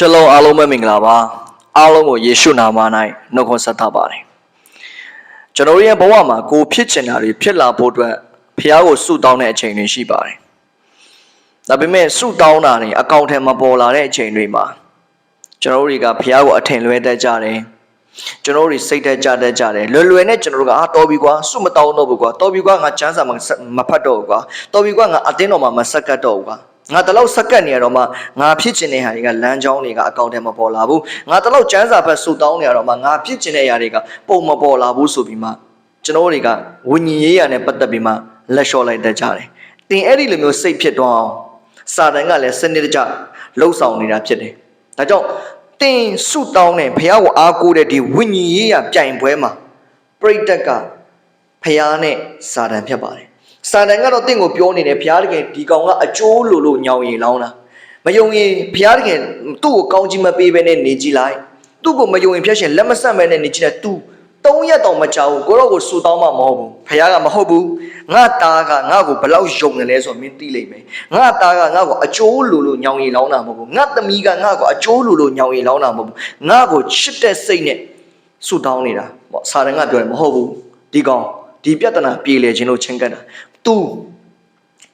ရှလောအားလုံးပဲမင်္ဂလာပါအားလုံးကိုယေရှုနာမ၌နှုတ်ခွန်းဆက်သပါတယ်ကျွန်တော်တို့ရဲ့ဘဝမှာကိုယ်ဖြစ်ချင်တာတွေဖြစ်လာဖို့အတွက်ဖះကိုဆုတောင်းတဲ့အချိန်တွေရှိပါတယ်ဒါပေမဲ့ဆုတောင်းတာတွေအကောင့်ထဲမှာပေါ်လာတဲ့အချိန်တွေမှာကျွန်တော်တို့တွေကဖះကိုအထင်လွဲတတ်ကြတယ်ကျွန်တော်တို့တွေစိတ်တက်ကြတတ်ကြတယ်လွယ်လွယ်နဲ့ကျွန်တော်တို့ကအာတော်ပြီကွာဆုမတောင်းတော့ဘူးကွာတော်ပြီကွာငါချမ်းစာမမဖတ်တော့ဘူးကွာတော်ပြီကွာငါအတင်းတော်မှာမဆက်ကတ်တော့ဘူးကွာ ငါတလောက်ဆက်ကတ်နေရတော့မှငါဖြစ်ချင်တဲ့ဟာတွေကလမ်းကြောင်းတွေကအကောင့်ထဲမှာပေါ်လာဘူးငါတလောက်ချမ်းစာဖတ်ဆုတောင်းနေရတော့မှငါဖြစ်ချင်တဲ့အရာတွေကပုံမပေါ်လာဘူးဆိုပြီးမှကျွန်တော်တွေကဝิญဉ်ရေးရနဲ့ပတ်သက်ပြီးမှလက်လျှော့လိုက်တတ်ကြတယ်တင်အဲ့ဒီလိုမျိုးစိတ်ဖြစ်တော့အောင်စာတန်ကလည်းစနစ်တကျလှုပ်ဆောင်နေတာဖြစ်တယ်ဒါကြောင့်တင်ဆုတောင်းတဲ့ဘုရားကိုအားကိုးတဲ့ဒီဝิญဉ်ရေးရပြိုင်ပွဲမှာပရိသတ်ကဖះနဲ့စာတန်ဖြစ်ပါတယ် စာတန်ကတော့တင့်ကိုပြောနေတယ်ဘုရားတကယ်ဒီကောင်ကအကျိုးလိုလို့ညောင်ရီလောင်းတာမယုံရင်ဘုရားတကယ်သူ့ကိုကောင်းကြီးမပေးဘဲနဲ့နေကြည့်လိုက်သူ့ကိုမယုံရင်ဖျက်ရှင်လက်မဆက်မဲနဲ့နေကြည့်လိုက် तू သုံးရက်တောင်မကြောက်ဘူးကိုတော့ကိုဆူတောင်းမှမဟုတ်ဘူးဘုရားကမဟုတ်ဘူးငါသားကငါ့ကိုဘလောက်ယုံနေလဲဆိုတော့မင်းသိလိမ့်မယ်ငါသားကငါ့ကိုအကျိုးလိုလို့ညောင်ရီလောင်းတာမဟုတ်ဘူးငါသမီးကငါ့ကိုအကျိုးလိုလို့ညောင်ရီလောင်းတာမဟုတ်ဘူးငါ့ကိုချစ်တဲ့စိတ်နဲ့ဆူတောင်းနေတာပေါ့စာရန်ကပြောတယ်မဟုတ်ဘူးဒီကောင်ဒီပြဿနာပြေလည်ခြင်းလို့ချင်းကတ်တာ तू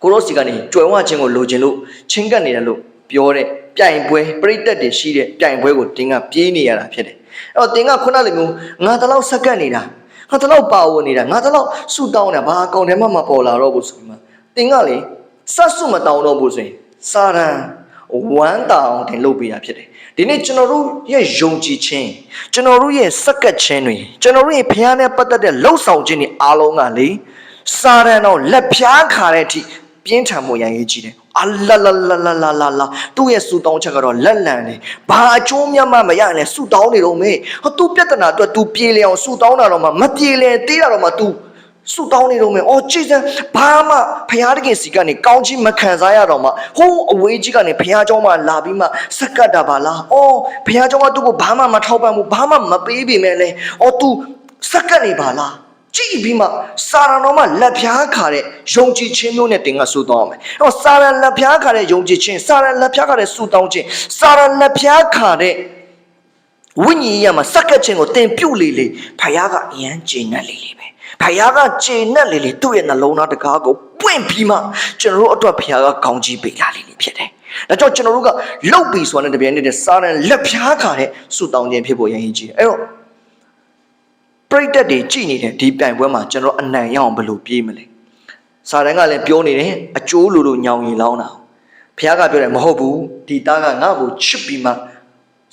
ကိုရောစီကနေကြွယ်ဝခြင်းကိုလိုချင်လို့ချင်းကပ်နေတယ်လို့ပြောတဲ့ပြိုင်ပွဲပြိတက်တွေရှိတဲ့ပြိုင်ပွဲကိုတင်းကပြေးနေရတာဖြစ်တယ်အဲ့တော့တင်းကခုနလိုမျိုးငါတလောက်စက္ကန့်နေတာငါတလောက်ပါဝင်နေတာငါတလောက်ဆူတောင်းနေတာဘာအကောင်ထဲမှမပေါ်လာတော့ဘူးဆိုပြီးမှတင်းကလေစတ်ဆုမတောင်းတော့ဘူးဆိုရင်စာရန်ဝမ်းတောင်တင်လုပ်ပေးတာဖြစ်တယ်ဒီနေ့ကျွန်တော်တို့ရဲ့ယုံကြည်ခြင်းကျွန်တော်တို့ရဲ့စက္ကန့်ခြင်းတွေကျွန်တော်တို့ရဲ့ဖျားနဲ့ပတ်သက်တဲ့လှုပ်ဆောင်ခြင်းတွေအားလုံးကလေ စာရန်တော့လက်ဖြားခါတဲ့အထိပြင်းထန်မှုရန်ရေးကြည့်တယ်အလလလလလလလသူ့ရဲ့ဆူတောင်းချက်ကတော့လက်လံနေဘာအကျိုးမြတ်မှမရရင်လဲဆူတောင်းနေတော့မေဟောသူ့ပြဿနာအတွက် तू ပြေလျအောင်ဆူတောင်းတာတော့မှမပြေလည်သေးတာတော့မှ तू ဆူတောင်းနေတော့မယ်။အော်ကြည်စံဘာမှဘုရားတခင်စီကနေကောင်းချီးမခံစားရတော့မှဟိုးအဝေးကြီးကနေဘုရားကျောင်းမှာလာပြီးမှစက္ကတ်တာပါလား။အော်ဘုရားကျောင်းကသူ့ကိုဘာမှမထောက်ပံ့ဘူးဘာမှမပေးပေမဲ့လဲ။အော် तू စက္ကတ်နေပါလား။ ကြည့်ပြီးမှစာရန်တော်မှာလက်ဖြားခါတဲ့ယုံကြည်ခြင်းမျိုးနဲ့တင်ကဆူတောင်းအောင်မယ်။အဲ့တော့စာရန်လက်ဖြားခါတဲ့ယုံကြည်ခြင်းစာရန်လက်ဖြားခါတဲ့ဆူတောင်းခြင်းစာရန်လက်ဖြားခါတဲ့ဝိညာဉ်ရမှာစက္ကတ်ခြင်းကိုတင်ပြုတ်လေလေဖယားကအယမ်းကျေနပ်လေလေပဲ။ဖယားကကျေနပ်လေလေသူ့ရဲ့နှလုံးသားတကားကိုပွင့်ပြီးမှကျွန်တော်တို့အတွက်ဖယားကကောင်းကြီးပေးလာလေလေဖြစ်တယ်။ဒါကြောင့်ကျွန်တော်တို့ကလှုပ်ပြီးဆိုတာနဲ့တပြိုင်နက်တည်းစာရန်လက်ဖြားခါတဲ့ဆူတောင်းခြင်းဖြစ်ဖို့ရရင်ကြီးတယ်။အဲ့တော့ ပရိသတ်တွေကြည်နေတဲ့ဒီပြိုင်ပွဲမှာကျွန်တော်အနိုင်ရအောင်ဘယ်လိုပြေးမလဲစာတန်းကလည်းပြောနေတယ်အကျိုးလိုလိုညောင်ရီလောင်းတာဘုရားကပြောတယ်မဟုတ်ဘူးဒီသားကငါ့ကိုချစ်ပြီးမှ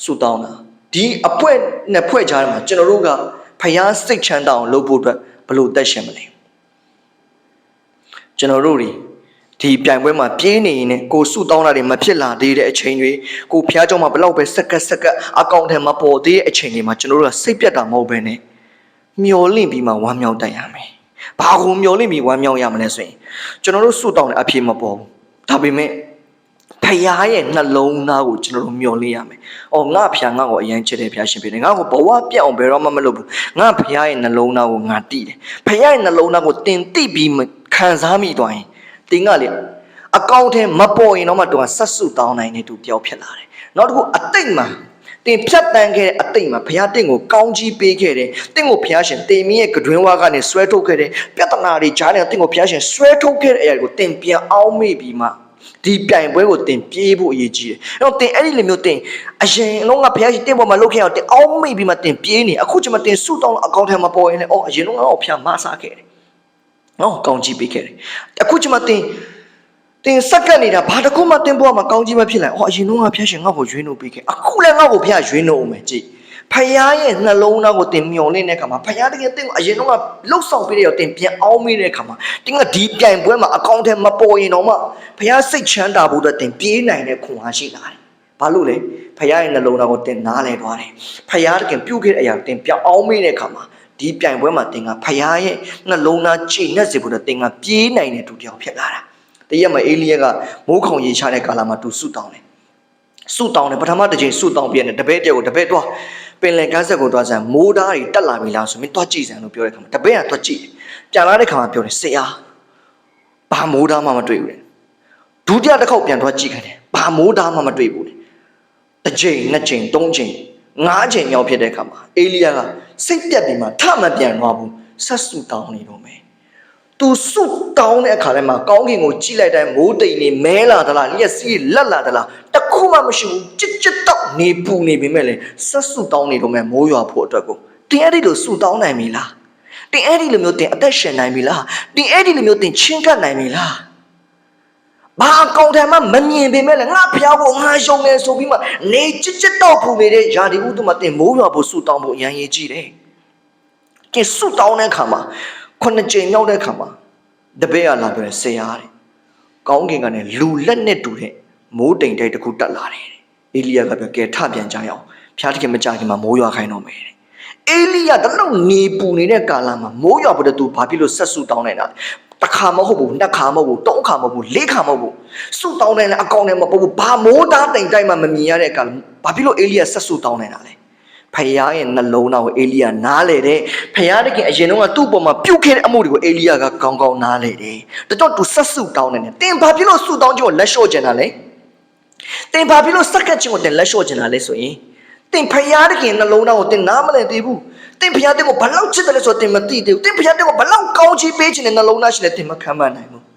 ဆူတောင်းတာဒီအပွဲနဲ့ဖွဲ့ချားမှာကျွန်တော်တို့ကဖျားစိတ်ချမ်းသာအောင်လုပ်ဖို့အတွက်ဘယ်လိုတက်ရှင်မလဲကျွန်တော်တို့တွေဒီပြိုင်ပွဲမှာပြေးနေရင်လည်းကိုစုတောင်းတာတွေမဖြစ်လာသေးတဲ့အချိန်တွေကိုဖျားကြောင့်မှဘလောက်ပဲစက္ကက်စက္ကက်အကောင့်ထဲမှာပေါ်သေးတဲ့အချိန်တွေမှာကျွန်တော်တို့ကစိတ်ပြတ်တာမဟုတ်ဘဲနဲ့ မျောလင့်ပြီးမှဝမ်းမြောက်တတ်ရမယ်။ဘာကိုမျောလင့်ပြီးဝမ်းမြောက်ရမလဲဆိုရင်ကျွန်တော်တို့ဆုတောင်းတဲ့အဖြစ်မပေါ်ဘူး။ဒါပေမဲ့ဖခင်ရဲ့နှလုံးသားကိုကျွန်တော်တို့မျောလင့်ရမယ်။အော်ငါဖခင်ငါ့ကိုအရင်ချစ်တယ်ဖခင်ရှင်ဖြစ်တယ်။ငါ့ကိုဘဝပြတ်အောင်ဘယ်တော့မှမလုပ်ဘူး။ငါဖခင်ရဲ့နှလုံးသားကိုငါတည်တယ်။ဖခင်ရဲ့နှလုံးသားကိုတင်တိပြီးခံစားမိသွားရင်တင်ကလေအကောင့်ထဲမပေါ်ရင်တော့မှတူကဆက်စုတောင်းနိုင်တဲ့သူတယောက်ဖြစ်လာတယ်။နောက်တစ်ခုအတိတ်မှာ တင်ဖြတ်တန်းခဲ့တဲ့အတိတ်မှာဘုရားတင့်ကိုကောင်းကြီးပေးခဲ့တယ်။တင့်ကိုဘုရားရှင်တင်မင်းရဲ့ကတွင်ဝါကနေဆွဲထုတ်ခဲ့တယ်။ပြဿနာတွေကြားထဲတင့်ကိုဘုရားရှင်ဆွဲထုတ်ခဲ့တဲ့အရာကိုတင်ပြန်အောင်မေ့ပြီးမှဒီပြိုင်ပွဲကိုတင်ပြေးဖို့အရေးကြီးတယ်။အဲ့တော့တင်အဲ့ဒီလိုမျိုးတင်အရင်လုံးကဘုရားရှင်တင်ပေါ်မှာလုပ်ခဲ့အောင်တင်အောင်မေ့ပြီးမှတင်ပြေးနေအခုကျမှတင်ဆုတောင်းအကောင့်ထဲမှာပေါ်ရင်လည်းအော်အရင်လုံးကတော့ဖျားမဆားခဲ့တယ်။နော်ကောင်းကြီးပေးခဲ့တယ်။အခုကျမှတင် တင်စက်ကပ်နေတာဘာတခုမှတင်ပေါ်မှာကောင်းကြီးမဖြစ်လိုက်။ဟောအရင်တော့ငါဖျက်ရှင်ငါ့ကိုရွေးနှုတ်ပေးခဲ့။အခုလည်းငါ့ကိုဖျက်ရွေးနှုတ်အောင်မယ်ကြည့်။ဖယားရဲ့နှလုံးသားကိုတင်မျောလင့်တဲ့အခါမှာဖယားတကယ်တင်ကိုအရင်တော့ကလှုပ်ဆောင်ပေးတဲ့ရောတင်ပြန်အောင်မေးတဲ့အခါမှာတင်ကဒီပြိုင်ပွဲမှာအကောင့်ထဲမပေါ်ရင်တော့မှဖယားစိတ်ချမ်းသာဖို့အတွက်တင်ပြေးနိုင်တဲ့ခွန်အားရှိလာတယ်။ဘာလို့လဲ။ဖယားရဲ့နှလုံးသားကိုတင်နားလဲသွားတယ်။ဖယားတကယ်ပြုတ်ခဲ့တဲ့အရာတင်ပြန်အောင်မေးတဲ့အခါမှာဒီပြိုင်ပွဲမှာတင်ကဖယားရဲ့နှလုံးသားချိန်နဲ့စေဖို့အတွက်တင်ကပြေးနိုင်တဲ့သူတစ်ယောက်ဖြစ်လာတာ။ တရက်မှာအေလိယကမိုးခေါင်ရေချတဲ့ကာလမှာသူဆုတောင်းတယ်ဆုတောင်းတယ်ပထမတစ်ချိန်ဆုတောင်းပြတယ်တပည့်တယောက်ကိုတပည့်တော့ပင်လယ်ကမ်းဆက်ကိုသွားစမ်းမိုးသားတွေတက်လာပြီလားဆိုမင်းသွားကြည့်စမ်းလို့ပြောတဲ့ခါမှာတပည့်ကသွားကြည့်ပြန်လာတဲ့ခါမှာပြောတယ်ဆရာဘာမိုးသားမှမတွေ့ဘူးလေဒုတိယတစ်ခေါက်ပြန်သွားကြည့်ခိုင်းတယ်ဘာမိုးသားမှမတွေ့ဘူးလေတစ်ချိန်နှစ်ချိန်သုံးချိန်ငါးချိန်မြောက်ဖြစ်တဲ့အခါမှာအေလိယကစိတ်ပြက်ပြီးမှထမပြန်သွားဘူးဆက်စုတောင်းနေတော့မယ် သူစုတောင်းတဲ့အခါထဲမှာကောင်းကင်ကိုကြည့်လိုက်တိုင်းမိုးတိမ်နေမဲလာသလားလျက်စီးလက်လာသလားတခုမှမရှိဘူးကြစ်ကြစ်တော့နေပူနေပေမဲ့လေဆက်စုတောင်းနေတော့မယ်မိုးရွာဖို့အတွက်ကိုတင်အဲ့ဒီလိုစုတောင်းနိုင်ပြီလားတင်အဲ့ဒီလိုမျိုးတင်အသက်ရှင်နိုင်ပြီလားတင်အဲ့ဒီလိုမျိုးတင်ချင်းကပ်နိုင်ပြီလားဘာအကောင်တယ်မှမမြင်ပေမဲ့လည်းငါဖျားဖို့ငါရှုံနေဆိုပြီးမှနေချစ်ချစ်တော့ဖူနေတဲ့ယာဒီဥတုမှာတင်မိုးရွာဖို့ဆူတောင်းဖို့အရန်ရေးကြည့်တယ်။ကဲဆူတောင်းတဲ့အခါမှာ ခုနှစ်ကြိမ်မြောက်တဲ့အခါမှာတပည့်ကလာပြောတယ်ဆရာတဲ့။ကောင်းကင်ကနေလူလက်နဲ့တူတဲ့မိုးတိမ်တိုက်တစ်ခုတက်လာတယ်တဲ့။အေလိယကပြောကဲထပြန်ကြရအောင်။ဖျားတခင်မကြခင်မှာမိုးရွာခိုင်းတော့မယ်တဲ့။အေလိယတလုံးနေပူနေတဲ့ကာလမှာမိုးရွာဖို့တဲ့သူဘာဖြစ်လို့ဆက်ဆူတောင်းနေတာလဲတစ်ခါမဟုတ်ဘူးနှစ်ခါမဟုတ်ဘူးသုံးခါမဟုတ်ဘူးလေးခါမဟုတ်ဘူးဆူတောင်းတယ်လည်းအကောင်တယ်မဟုတ်ဘူးဘာမိုးသားတိမ်တိုင်းမှမမြင်ရတဲ့ကာလဘာဖြစ်လို့အေလိယဆက်ဆူတောင်းနေတာလဲ ဖခင်ရဲ့နှလုံးသားကိုအေလိယနားလေတယ်ဖခင်တခင်အရင်တုန်းကသူ့ပေါ်မှာပြုတ်ခဲ့တဲ့အမှုတွေကိုအေလိယကကောင်းကောင်းနားလေတယ်တတော့သူဆက်ဆူတောင်းနေတယ်တင်ဘာဖြစ်လို့ဆူတောင်းခြင်းကိုလက်လျှော့ကျင်တာလဲတင်ဘာဖြစ်လို့စက္ကတ်ချင်းကိုတင်လက်လျှော့ချင်တာလဲဆိုရင်တင်ဖျားတခင်နှလုံးသားကိုတင်နားမလည်သေးဘူးတင်ဖျားတဲ့ကိုဘလောက်ချစ်တယ်လဲဆိုတော့တင်မသိသေးဘူးတင်ဖျားတဲ့ကိုဘလောက်ကောင်းချီးပေးချင်တဲ့နှလုံးသားရှိလဲတင်မခံမနိုင်ဘူး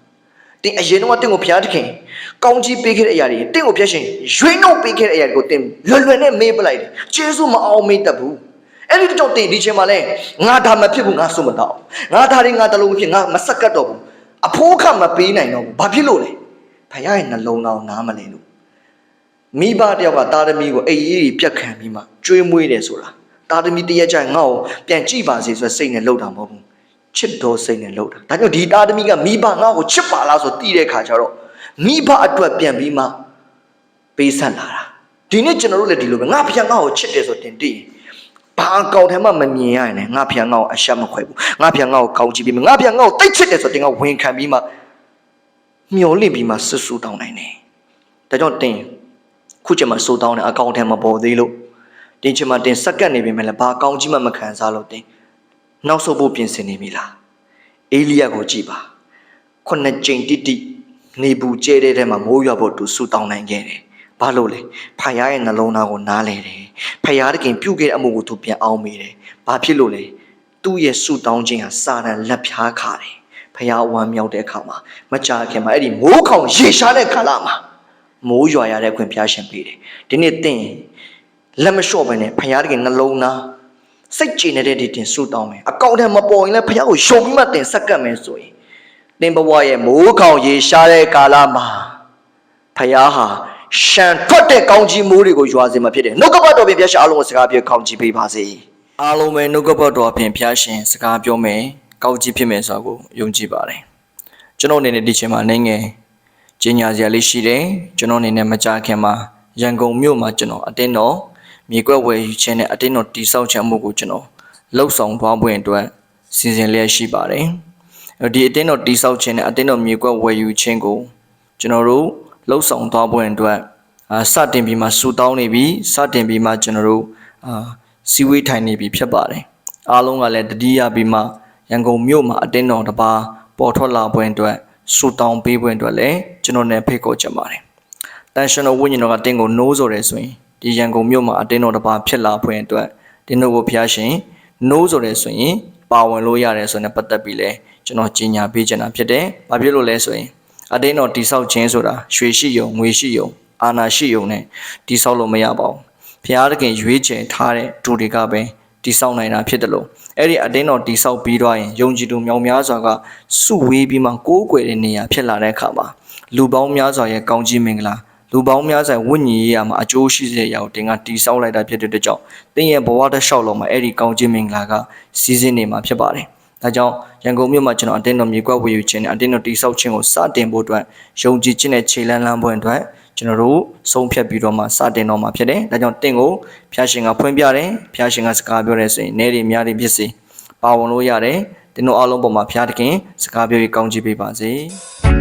တင်အရင်တော့တင်ကိုဖျားတခင်ကောင်းချီးပေးခဲ့တဲ့အရာတွေတင်ကိုဖျက်ရှင်ရွေးနှုတ်ပေးခဲ့တဲ့အရာတွေကိုတင်လွယ်လွယ်နဲ့မေးပလိုက်တယ်ကျေးဇူးမအောင်မေးတတ်ဘူးအဲ့ဒီတော့တင်ဒီချိန်မှာလဲငါဒါမဖြစ်ဘူးငါစွမတော့ငါဒါတွေငါတလုံးမဖြစ်ငါမစက္ကတ်တော့ဘူးအဖိုးခမပေးနိုင်တော့ဘူးဘာဖြစ်လို့လဲဖျားရဲ့နှလုံးသားကိုနားမလည်လို့မိဘတယောက်ကတာသမီကိုအိပ်ရေးကြီးပြက်ခံပြီးမှကျွေးမွေးတယ်ဆိုတာတာသမီတရက်ကျရင်ငါ့ကိုပြန်ကြည့်ပါစေဆိုတဲ့စိတ်နဲ့လှုပ်တာမဟုတ်ဘူး ချစ်တော်စိတ်နဲ့လှုပ်တာဒါကြောင့်ဒီတာသမီကမိဘငါ့ကိုချစ်ပါလားဆိုတည်တဲ့ခါကျတော့မိဘအတွက်ပြန်ပြီးမှပေးဆက်လာတာဒီနေ့ကျွန်တော်တို့လည်းဒီလိုပဲငါဖခင်ငါ့ကိုချစ်တယ်ဆိုတင်တည်ဘာအကောင်ထဲမှာမမြင်ရရင်လည်းငါဖခင်ငါ့ကိုအရှက်မခွဲဘူးငါဖခင်ငါ့ကိုကောင်းချီးပြီးမှငါဖခင်ငါ့ကိုတိတ်ချစ်တယ်ဆိုတင်ကဝန်ခံပြီးမှမျောလင့်ပြီးမှဆွဆူတောင်းနိုင်တယ်ဒါကြောင့်တင်ခုချိန်မှာစိုးတောင်းတဲ့အကောင့်ထဲမှာပေါ်သေးလို့တင်ချိန်မှာတင်စက္ကန့်နေပြီမဲ့လည်းဘာအကောင့်ကြီးမှမခံစားလို့တင် နောက်ဆုတ်ဖို့ပြင်ဆင်နေပြီလားအေလိယကိုကြည့်ပါခုနှစ်ကြိမ်တိတိနေဘူးကျဲတဲ့ထဲမှာမိုးရွာဖို့သူဆူတောင်းနိုင်ခဲ့တယ်ဘာလို့လဲဖယားရဲ့နှလုံးသားကိုနားလဲတယ်ဖယားတခင်ပြုတ်ခဲ့တဲ့အမှုကိုသူပြန်အောင်မိတယ်ဘာဖြစ်လို့လဲသူ့ရဲ့ဆူတောင်းခြင်းဟာစာတန်လက်ဖြားခါတယ်ဖယားဝမ်းမြောက်တဲ့အခါမှာမကြာခင်မှာအဲ့ဒီမိုးခေါင်ရေရှားတဲ့ခါလာမှာမိုးရွာရတဲ့ခွင့်ဖျားရှင်ပေးတယ်ဒီနေ့သင်လက်မလျှော့ပဲနဲ့ဖျားတကယ်နှလုံးသား စိတ်ကြည်နေတဲ့ဒီတင်ဆူတောင်းမယ်အကောင့်ထဲမပေါ်ရင်လည်းဖျားကိုယုံပြီးမှတင်ဆက်ကပ်မယ်ဆိုရင်သင်ဘဝရဲ့မိုးခေါင်ရေရှားတဲ့ကာလမှာဖျားဟာရှန်ထွက်တဲ့ကောင်းကြီးမိုးတွေကိုရွာစေမှာဖြစ်တယ်နှုတ်ကပတ်တော်ပြင်ဖျားရှင်အားလုံးကိုစကားပြောကောင်းကြီးပေးပါစေအားလုံးပဲနှုတ်ကပတ်တော်ပြင်ဖျားရှင်စကားပြောမယ်ကောင်းကြီးဖြစ်မယ်ဆိုတာကိုယုံကြည်ပါတယ်ကျွန်တော်အနေနဲ့ဒီချိန်မှာနေငယ်ကျင်းညာစရာလေးရှိတယ်ကျွန်တော်အနေနဲ့မကြခင်မှာရန်ကုန်မြို့မှာကျွန်တော်အတင်းတော် မြေကွက်ဝယ်ယူခြင်းနဲ့အတင်းတော်တိဆောက်ခြင်းမှုကိုကျွန်တော်လှုပ်ဆောင်သွားဖို့အတွက်စီစဉ်လျက်ရှိပါတယ်အဲဒီအတင်းတော်တိဆောက်ခြင်းနဲ့အတင်းတော်မြေကွက်ဝယ်ယူခြင်းကိုကျွန်တော်တို့လှုပ်ဆောင်သွားဖို့အတွက်အာစတင်ပြီးမှဆူတောင်းနေပြီစတင်ပြီးမှကျွန်တော်တို့အာစီဝေးထိုင်နေပြီဖြစ်ပါတယ်အားလုံးကလည်းတတိယပြီးမှရန်ကုန်မြို့မှာအတင်းတော်တစ်ပါးပေါ်ထွက်လာဖို့အတွက်ဆူတောင်းပေးဖို့အတွက်လည်းကျွန်တော်နဲ့ဖိတ်ခေါ်ချင်ပါတယ်တန်ရှင်တော်ဝိညာဉ်တော်ကတင်းကိုနိုးဆိုတယ်ဆိုရင် ဒီရန်ကုန်မြို့မှာအတင်းတော်တစ်ပါးဖြစ်လာဖို့အတွက်တင်းတို့ကိုဖျားရှင်နိုးဆိုတယ်ဆိုရင်ပါဝင်လို့ရတယ်ဆိုရင်ပတ်သက်ပြီးလဲကျွန်တော်ကြီးညာပေးချင်တာဖြစ်တယ်။ဘာဖြစ်လို့လဲဆိုရင်အတင်းတော်တိဆောက်ခြင်းဆိုတာရွှေရှိယုံငွေရှိယုံအာနာရှိယုံနဲ့တိဆောက်လို့မရပါဘူး။ဖျားတခင်ရွေးချယ်ထားတဲ့ဒူတွေကပဲတိဆောက်နိုင်တာဖြစ်တယ်လို့အဲ့ဒီအတင်းတော်တိဆောက်ပြီးတော့ရင်ယုံကြည်သူမြောင်များစွာကစုဝေးပြီးမှကိုးကွယ်တဲ့နေရာဖြစ်လာတဲ့အခါမှာလူပေါင်းများစွာရဲ့ကောင်းကြီးမင်္ဂလာ လူပေါင်းများစွာဝိညာဉ်ရေးရမှာအကျိုးရှိစေရအောင်တင်ကတိဆောက်လိုက်တာဖြစ်တဲ့အတွက်ကြောင့်တင်းရဲ့ဘဝတစ်လျှောက်လုံးမှာအဲ့ဒီကောင်းကြီးမင်္ဂလာကစီးစင်းနေမှာဖြစ်ပါတယ်။ဒါကြောင့်ရန်ကုန်မြို့မှာကျွန်တော်အတင်းတော်မြေကွက်ဝေယူခြင်းနဲ့အတင်းတော်တိဆောက်ခြင်းကိုစတင်ဖို့အတွက်ယုံကြည်ခြင်းနဲ့ခြေလန်းလန်းပွဲအတွက်ကျွန်တော်တို့ဆုံးဖြတ်ပြီးတော့မှစတင်တော့မှာဖြစ်တယ်။ဒါကြောင့်တင့်ကိုဖျားရှင်ကဖွင့်ပြတယ်။ဖျားရှင်ကစကားပြောတယ်ဆိုရင်နေရီများတွေဖြစ်စေပါဝင်လို့ရတယ်။တင်းတို့အားလုံးပေါ်မှာဖျားတခင်စကားပြောပြီးကောင်းချီးပေးပါစေ။